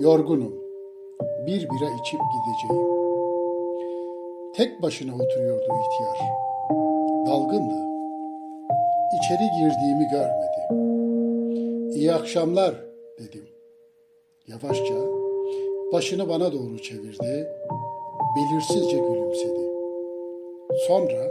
Yorgunum. Bir bira içip gideceğim. Tek başına oturuyordu ihtiyar. Dalgındı. İçeri girdiğimi görmedi. İyi akşamlar dedim. Yavaşça başını bana doğru çevirdi. Belirsizce gülümsedi. Sonra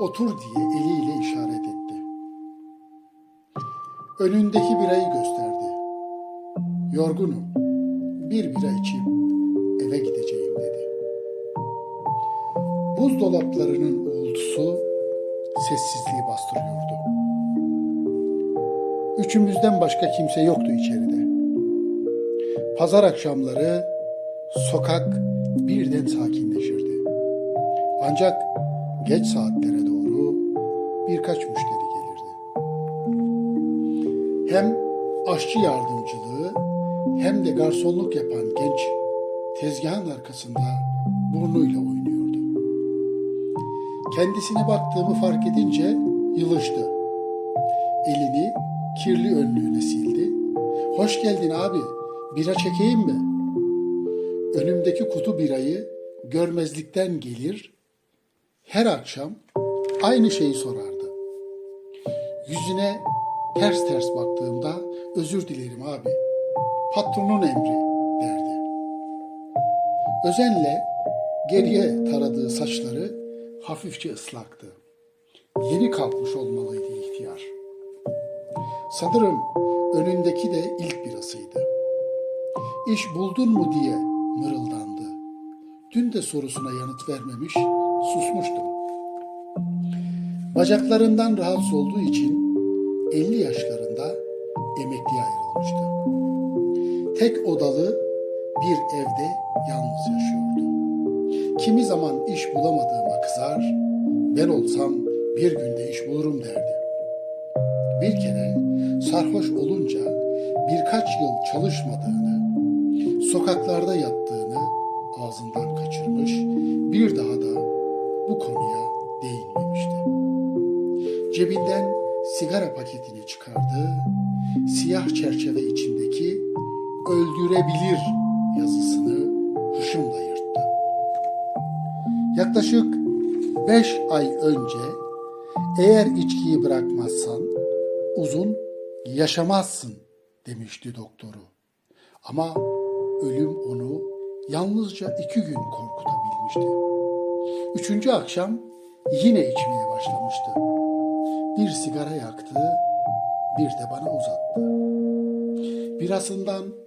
otur diye eliyle işaret etti. Önündeki birayı gösterdi. Yorgunum. Bir bira içip eve gideceğim dedi. Buzdolaplarının uğultusu sessizliği bastırıyordu. Üçümüzden başka kimse yoktu içeride. Pazar akşamları sokak birden sakinleşirdi. Ancak geç saatlere doğru birkaç müşteri gelirdi. Hem aşçı yardımcılığı hem de garsonluk yapan genç tezgahın arkasında burnuyla oynuyordu. Kendisine baktığımı fark edince yılıştı. Elini kirli önlüğüne sildi. Hoş geldin abi, bira çekeyim mi? Önümdeki kutu birayı görmezlikten gelir, her akşam aynı şeyi sorardı. Yüzüne ters ters baktığımda özür dilerim abi, patronun emri derdi. Özenle geriye taradığı saçları hafifçe ıslaktı. Yeni kalkmış olmalıydı ihtiyar. Sanırım önündeki de ilk birasıydı. İş buldun mu diye mırıldandı. Dün de sorusuna yanıt vermemiş, susmuştum. Bacaklarından rahatsız olduğu için 50 yaşlarında emekliye ayrılmıştı. Tek odalı bir evde yalnız yaşıyordu. Kimi zaman iş bulamadığıma kızar, ben olsam bir günde iş bulurum derdi. Bir kere sarhoş olunca birkaç yıl çalışmadığını, sokaklarda yattığını ağzından kaçırmış, bir daha da bu konuya değinmemişti. Cebinden sigara paketini çıkardı, siyah çerçeve içindeki öldürebilir yazısını hışımla yırttı. Yaklaşık beş ay önce eğer içkiyi bırakmazsan uzun yaşamazsın demişti doktoru. Ama ölüm onu yalnızca iki gün korkutabilmişti. Üçüncü akşam yine içmeye başlamıştı. Bir sigara yaktı, bir de bana uzattı. Birasından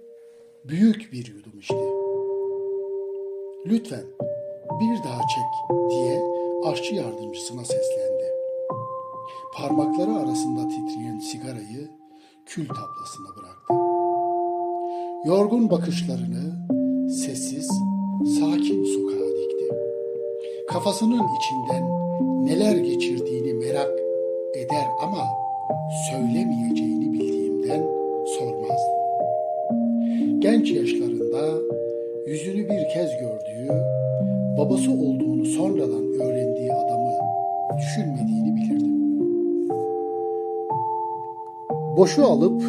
büyük bir yudum içti. Lütfen bir daha çek diye aşçı yardımcısına seslendi. Parmakları arasında titreyen sigarayı kül tablasına bıraktı. Yorgun bakışlarını sessiz, sakin sokağa dikti. Kafasının içinden neler geçirdiğini merak eder ama söylemeyeceğini bildiğimden. Genç yaşlarında yüzünü bir kez gördüğü, babası olduğunu sonradan öğrendiği adamı düşünmediğini bilirdim. Boşu alıp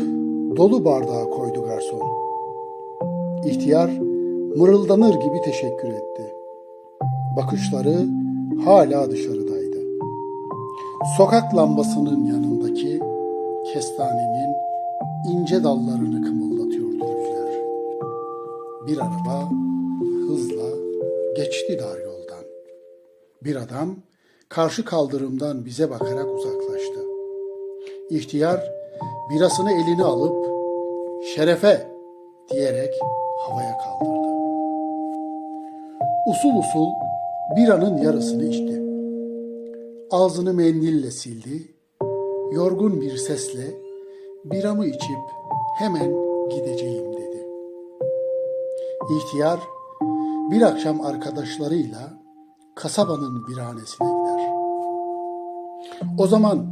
dolu bardağa koydu garson. İhtiyar mırıldanır gibi teşekkür etti. Bakışları hala dışarıdaydı. Sokak lambasının yanındaki kestanenin ince dallarını rüzgar. Bir araba hızla geçti dar yoldan. Bir adam karşı kaldırımdan bize bakarak uzaklaştı. İhtiyar birasını eline alıp şerefe diyerek havaya kaldırdı. Usul usul biranın yarısını içti. Ağzını mendille sildi. Yorgun bir sesle biramı içip hemen gideceğim. İhtiyar bir akşam arkadaşlarıyla kasabanın birhanesine gider. O zaman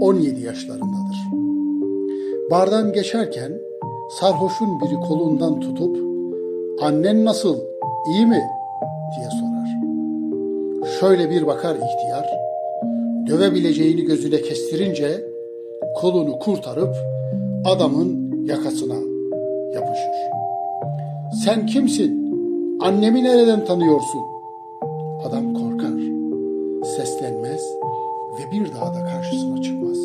17 yaşlarındadır. Bardan geçerken sarhoşun biri kolundan tutup annen nasıl iyi mi diye sorar. Şöyle bir bakar ihtiyar, dövebileceğini gözüne kestirince kolunu kurtarıp adamın yakasına. Sen kimsin? Annemi nereden tanıyorsun? Adam korkar, seslenmez ve bir daha da karşısına çıkmaz.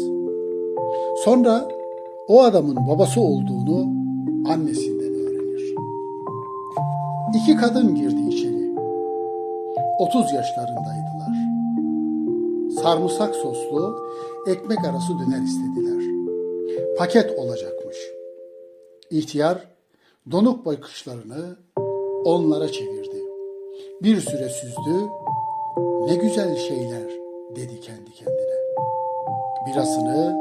Sonra o adamın babası olduğunu annesinden öğrenir. İki kadın girdi içeri. 30 yaşlarındaydılar. Sarımsak soslu ekmek arası döner istediler. Paket olacakmış. İhtiyar donuk bakışlarını onlara çevirdi. Bir süre süzdü. Ne güzel şeyler dedi kendi kendine. Birasını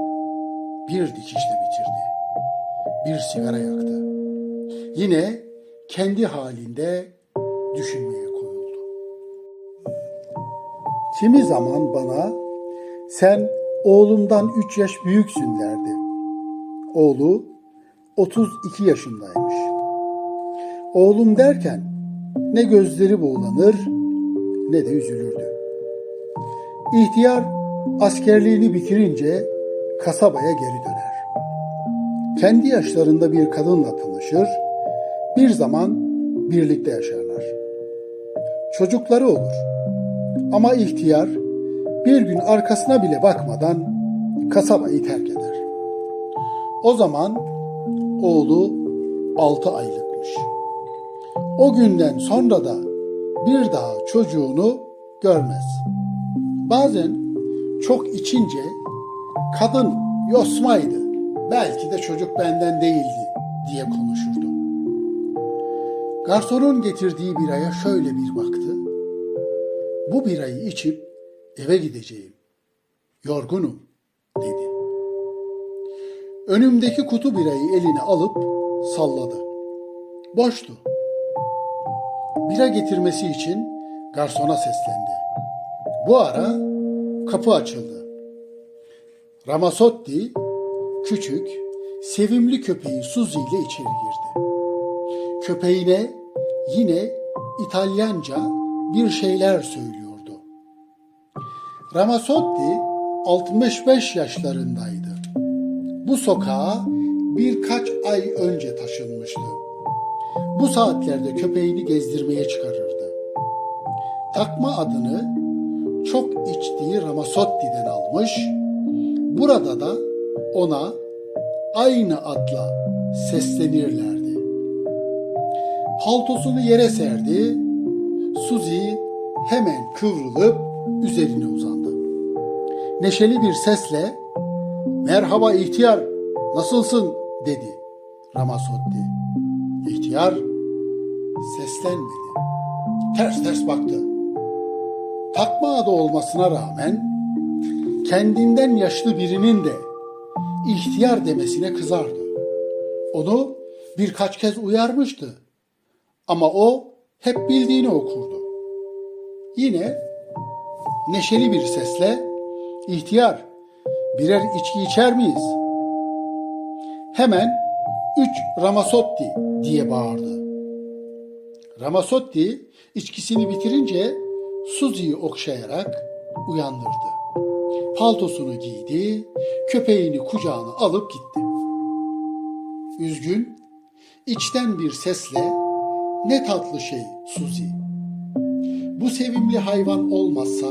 bir dikişle bitirdi. Bir sigara yaktı. Yine kendi halinde düşünmeye koyuldu. Kimi zaman bana sen oğlumdan üç yaş büyüksün derdi. Oğlu 32 yaşındaymış. Oğlum derken ne gözleri buğulanır ne de üzülürdü. İhtiyar askerliğini bitirince kasabaya geri döner. Kendi yaşlarında bir kadınla tanışır, bir zaman birlikte yaşarlar. Çocukları olur. Ama ihtiyar bir gün arkasına bile bakmadan kasabayı terk eder. O zaman oğlu altı aylıkmış. O günden sonra da bir daha çocuğunu görmez. Bazen çok içince kadın yosmaydı, belki de çocuk benden değildi diye konuşurdu. Garsonun getirdiği biraya şöyle bir baktı. Bu birayı içip eve gideceğim. Yorgunum dedi. Önümdeki kutu birayı eline alıp salladı. Boştu. Bira getirmesi için garsona seslendi. Bu ara kapı açıldı. Ramasotti küçük, sevimli köpeği Suzy ile içeri girdi. Köpeğine yine İtalyanca bir şeyler söylüyordu. Ramasotti 65 yaşlarındaydı. Bu sokağa birkaç ay önce taşınmıştı. Bu saatlerde köpeğini gezdirmeye çıkarırdı. Takma adını çok içtiği Ramazotti'den almış. Burada da ona aynı adla seslenirlerdi. Paltosunu yere serdi. Suzy hemen kıvrılıp üzerine uzandı. Neşeli bir sesle "Merhaba ihtiyar, nasılsın?" dedi Ramazotti. İhtiyar seslenmedi. Ters ters baktı. Takma adı olmasına rağmen kendinden yaşlı birinin de ihtiyar demesine kızardı. Onu birkaç kez uyarmıştı. Ama o hep bildiğini okurdu. Yine neşeli bir sesle ihtiyar birer içki içer miyiz? Hemen üç Ramasotti diye bağırdı. Ramasotti içkisini bitirince Suzi'yi okşayarak uyandırdı. Paltosunu giydi, köpeğini kucağına alıp gitti. Üzgün, içten bir sesle ne tatlı şey Suzi. Bu sevimli hayvan olmazsa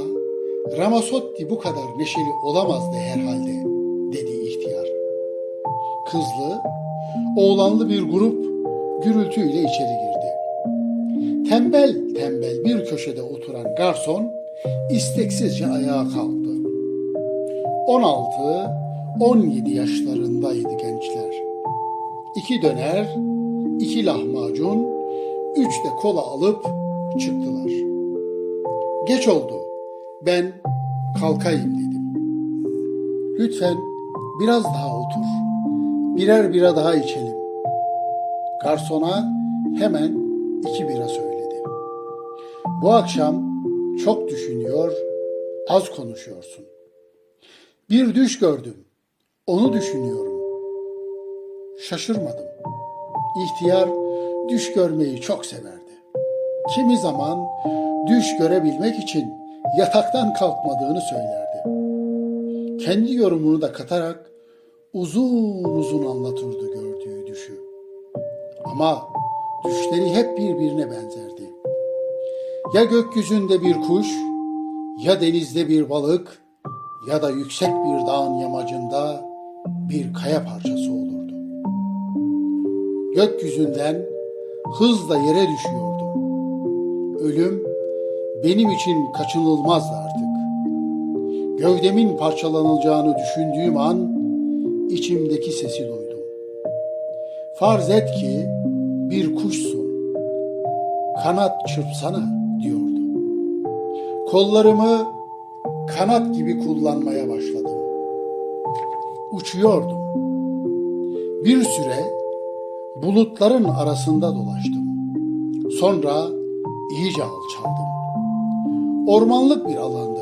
Ramasotti bu kadar neşeli olamazdı herhalde dedi ihtiyar. Kızlı, oğlanlı bir grup gürültüyle içeri girdi. Tembel tembel bir köşede oturan garson isteksizce ayağa kalktı. 16-17 yaşlarındaydı gençler. İki döner, iki lahmacun, üç de kola alıp çıktılar. Geç oldu. Ben kalkayım dedim. Lütfen biraz daha otur. Birer bira daha içelim. Garsona hemen iki bira söyledi. Bu akşam çok düşünüyor, az konuşuyorsun. Bir düş gördüm. Onu düşünüyorum. Şaşırmadım. İhtiyar düş görmeyi çok severdi. Kimi zaman düş görebilmek için yataktan kalkmadığını söylerdi. Kendi yorumunu da katarak uzun uzun anlatırdı. Ama Düşleri hep birbirine benzerdi. Ya gökyüzünde bir kuş, ya denizde bir balık, ya da yüksek bir dağın yamacında bir kaya parçası olurdu. Gökyüzünden hızla yere düşüyordum. Ölüm benim için kaçınılmazdı artık. Gövdemin parçalanacağını düşündüğüm an içimdeki sesi duydum. Farz et ki bir kuşsun. Kanat çırpsana diyordu. Kollarımı kanat gibi kullanmaya başladım. Uçuyordum. Bir süre bulutların arasında dolaştım. Sonra iyice alçaldım. Ormanlık bir alandı.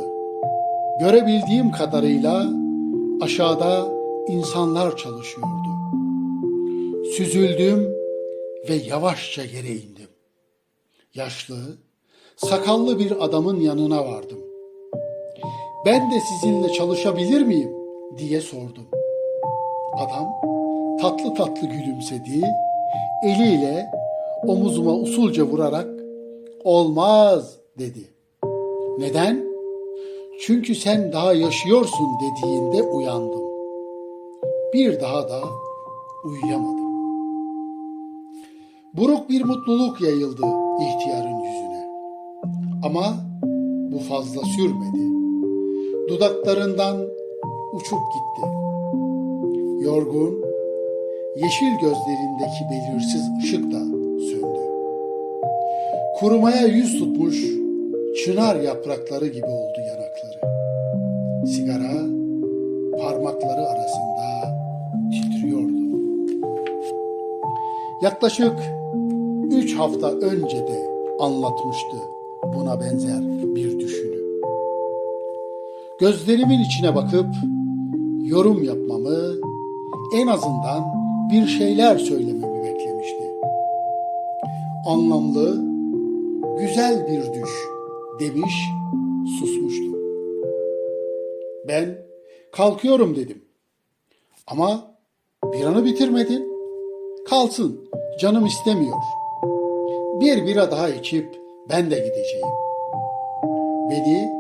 Görebildiğim kadarıyla aşağıda insanlar çalışıyordu. Süzüldüm ve yavaşça yere indim. Yaşlı, sakallı bir adamın yanına vardım. Ben de sizinle çalışabilir miyim diye sordum. Adam tatlı tatlı gülümsedi, eliyle omuzuma usulca vurarak olmaz dedi. Neden? Çünkü sen daha yaşıyorsun dediğinde uyandım. Bir daha da uyuyamadım. Buruk bir mutluluk yayıldı ihtiyarın yüzüne. Ama bu fazla sürmedi. Dudaklarından uçup gitti. Yorgun, yeşil gözlerindeki belirsiz ışık da söndü. Kurumaya yüz tutmuş çınar yaprakları gibi oldu yanakları. Sigara parmakları arasında titriyordu. Yaklaşık üç hafta önce de anlatmıştı buna benzer bir düşünü. Gözlerimin içine bakıp yorum yapmamı, en azından bir şeyler söylememi beklemişti. Anlamlı, güzel bir düş demiş, susmuştum. Ben kalkıyorum dedim. Ama bir anı bitirmedin. Kalsın, canım istemiyor. Bir bira daha içip ben de gideceğim. Beni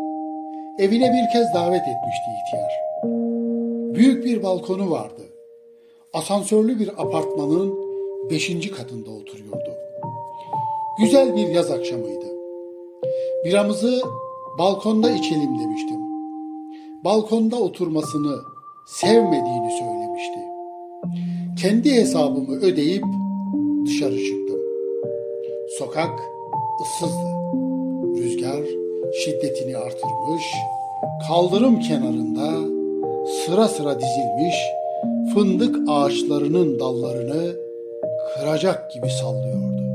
evine bir kez davet etmişti ihtiyar. Büyük bir balkonu vardı. Asansörlü bir apartmanın beşinci katında oturuyordu. Güzel bir yaz akşamıydı. Biramızı balkonda içelim demiştim. Balkonda oturmasını sevmediğini söylemişti. Kendi hesabımı ödeyip dışarı çıktım. Sokak ıssızdı. Rüzgar şiddetini artırmış, kaldırım kenarında sıra sıra dizilmiş fındık ağaçlarının dallarını kıracak gibi sallıyordu.